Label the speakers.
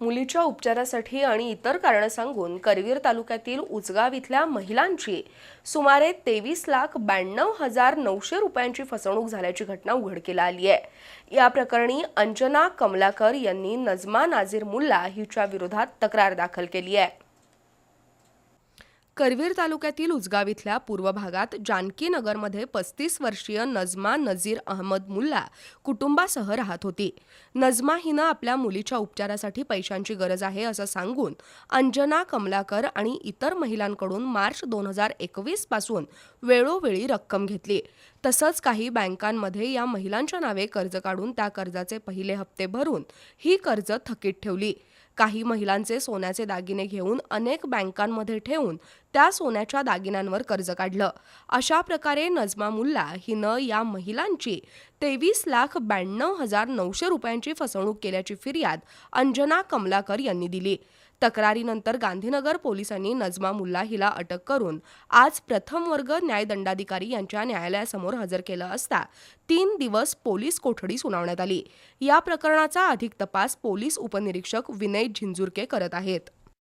Speaker 1: मुलीच्या उपचारासाठी आणि इतर कारणं सांगून करवीर तालुक्यातील उचगाव इथल्या महिलांची सुमारे तेवीस लाख ब्याण्णव हजार नऊशे रुपयांची फसवणूक झाल्याची घटना उघडकीला आली आहे. या प्रकरणी अंजना कमलाकर यांनी नजमा नाझीर मुल्ला हिच्या विरोधात तक्रार दाखल केली आहे. करवीर तालुक्यातील उजगाव इथल्या पूर्व भागात जानकी नगरमध्ये पस्तीस वर्षीय नजमा नझीर अहमद मुल्ला कुटुंबासह राहत होती. नजमा हिनं आपल्या मुलीच्या उपचारासाठी पैशांची गरज आहे असं सांगून अंजना कमलाकर आणि इतर महिलांकडून मार्च दोन हजार एकवीसपासून वेळोवेळी रक्कम घेतली. तसंच काही बँकांमध्ये या महिलांच्या नावे कर्ज काढून त्या कर्जाचे पहिले हप्ते भरून ही कर्ज थकीत ठेवली. काही महिलांचे सोन्याचे दागिने घेऊन अनेक बँकांमध्ये ठेवून त्या सोन्याच्या दागिन्यांवर कर्ज काढलं. अशा प्रकारे नजमा मुल्ला हिनं या महिलांची तेवीस लाख ब्याण्णव हजार नऊशे रुपयांची फसवणूक केल्याची फिर्याद अंजना कमलाकर यांनी दिली. तक्रारीनंतर गांधीनगर पोलिसांनी नजमा मुल्ला हिला अटक करून आज प्रथम वर्ग न्यायदंडाधिकारी यांच्या न्यायालयासमोर हजर केलं असता तीन दिवस पोलीस कोठडी सुनावण्यात आली. या प्रकरणाचा अधिक तपास पोलीस उपनिरीक्षक विनय झिंजुरके करत आहेत.